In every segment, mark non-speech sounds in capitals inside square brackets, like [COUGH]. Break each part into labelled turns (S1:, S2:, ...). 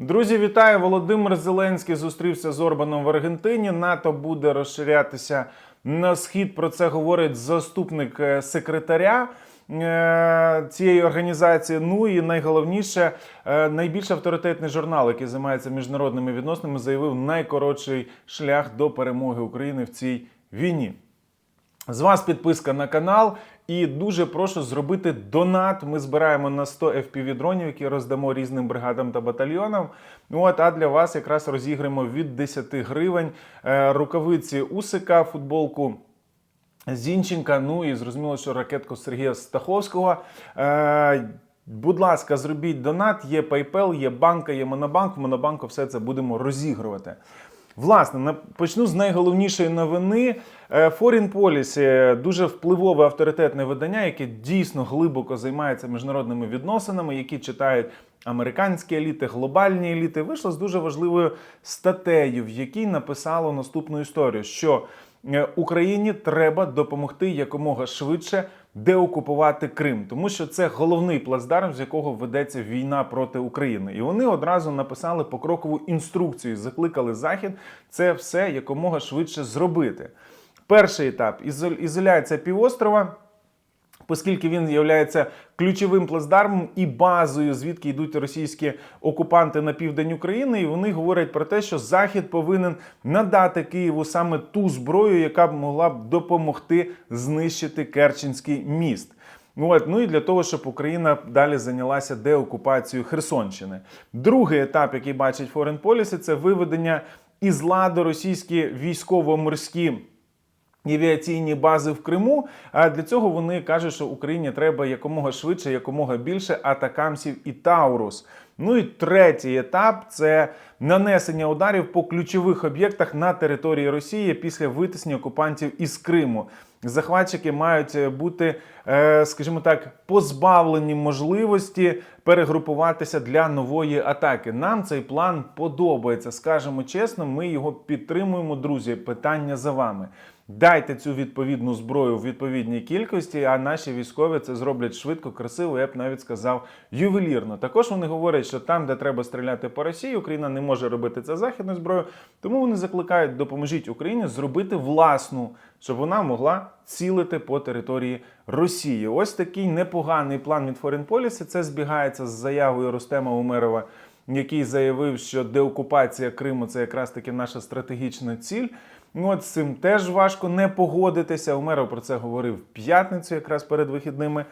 S1: Друзі, вітаю! Володимир Зеленський зустрівся з Орбаном в Аргентині. НАТО буде розширятися на схід. Про це говорить заступник е, секретаря е, цієї організації. Ну і найголовніше, е, найбільш авторитетний журнал, який займається міжнародними відносинами, заявив найкоротший шлях до перемоги України в цій війні. З вас підписка на канал. І дуже прошу зробити донат. Ми збираємо на 100 fpv дронів, які роздамо різним бригадам та батальйонам. От, а для вас якраз розіграємо від 10 гривень е, рукавиці Усика, футболку. Зінченка, ну і зрозуміло, що ракетку Сергія Стаховського. Е, будь ласка, зробіть донат. Є PayPal, є банка, є Монобанк. В Монобанку все це будемо розігрувати. Власне, почну з найголовнішої новини. Е, Foreign Policy – дуже впливове авторитетне видання, яке дійсно глибоко займається міжнародними відносинами, які читають американські еліти, глобальні еліти. Вийшло з дуже важливою статтею, в якій написало наступну історію, що Україні треба допомогти якомога швидше деокупувати Крим, тому що це головний плацдарм, з якого ведеться війна проти України. І вони одразу написали покрокову інструкцію, закликали Захід це все якомога швидше зробити. Перший етап ізоляція півострова оскільки він є ключовим плацдармом і базою, звідки йдуть російські окупанти на південь України, і вони говорять про те, що Захід повинен надати Києву саме ту зброю, яка б могла б допомогти знищити Керченський міст. От, ну і для того, щоб Україна далі зайнялася деокупацією Херсонщини. Другий етап, який бачить Foreign Policy, це виведення із ладу російські військово-морські авіаційні бази в Криму. А для цього вони кажуть, що Україні треба якомога швидше, якомога більше атакамсів і Таурус. Ну і третій етап це нанесення ударів по ключових об'єктах на території Росії після витиснення окупантів із Криму. Захватчики мають е, бути, е, скажімо так, позбавлені можливості перегрупуватися для нової атаки. Нам цей план подобається. Скажемо чесно, ми його підтримуємо, друзі. Питання за вами. Дайте цю відповідну зброю в відповідній кількості, а наші військові це зроблять швидко, красиво, я б навіть сказав, ювелірно. Також вони говорять, що там, де треба стріляти по Росії, Україна не може робити це західною зброєю. Тому вони закликають, допоможіть Україні зробити власну, щоб вона могла цілити по території Росії. Ось такий непоганий план від Foreign Policy. Це збігається з заявою Рустема Умерова, який заявив, що деокупація Криму це якраз таки наша стратегічна ціль. Ну, От з цим теж важко не погодитися. Умеров про це говорив в п'ятницю, якраз перед вихідними.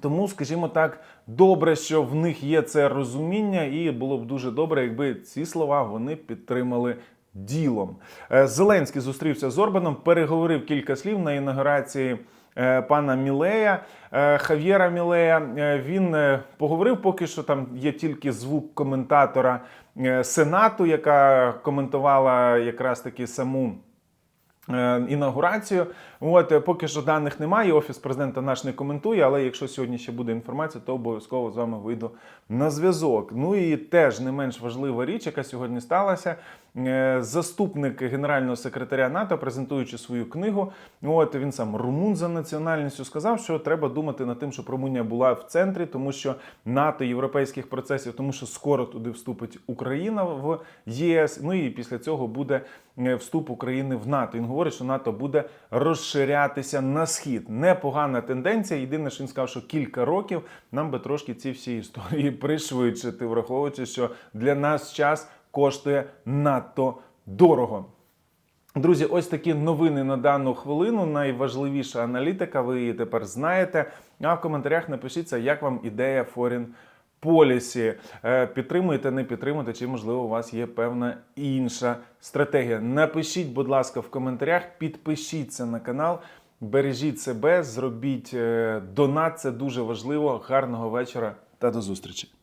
S1: Тому, скажімо так, добре, що в них є це розуміння, і було б дуже добре, якби ці слова вони підтримали ділом. Е, Зеленський зустрівся з Орбаном, переговорив кілька слів на інаугурації пана Мілея, е, Хав'єра Мілея. Е, Він е, поговорив поки що там є тільки звук коментатора е, Сенату, яка коментувала якраз таки саму. е, Інаугурацію, от е, поки що даних немає. Офіс президента наш не коментує, але якщо сьогодні ще буде інформація, то обов'язково з вами вийду на зв'язок. Ну і теж не менш важлива річ, яка сьогодні сталася. Е, Заступник генерального секретаря НАТО, презентуючи свою книгу, от він сам румун за національністю, сказав, що треба думати над тим, щоб Румунія була в центрі, тому що НАТО європейських процесів, тому що скоро туди вступить Україна в ЄС. Ну і після цього буде е, вступ України в НАТО. Він говорить, що НАТО буде розширятися на схід. Непогана тенденція. Єдине, що він сказав, що кілька років нам би трошки ці всі історії [LAUGHS] пришвидшити, враховуючи, що для нас час коштує надто дорого. Друзі, ось такі новини на дану хвилину. Найважливіша аналітика, ви її тепер знаєте. А в коментарях напишіться, як вам ідея Foreign Policy. Е, Підтримуєте, не підтримуєте, чи можливо у вас є певна інша стратегія. Напишіть, будь ласка, в коментарях, підпишіться на канал. Бережіть себе, зробіть е, донат, це дуже важливо. Гарного вечора та до зустрічі.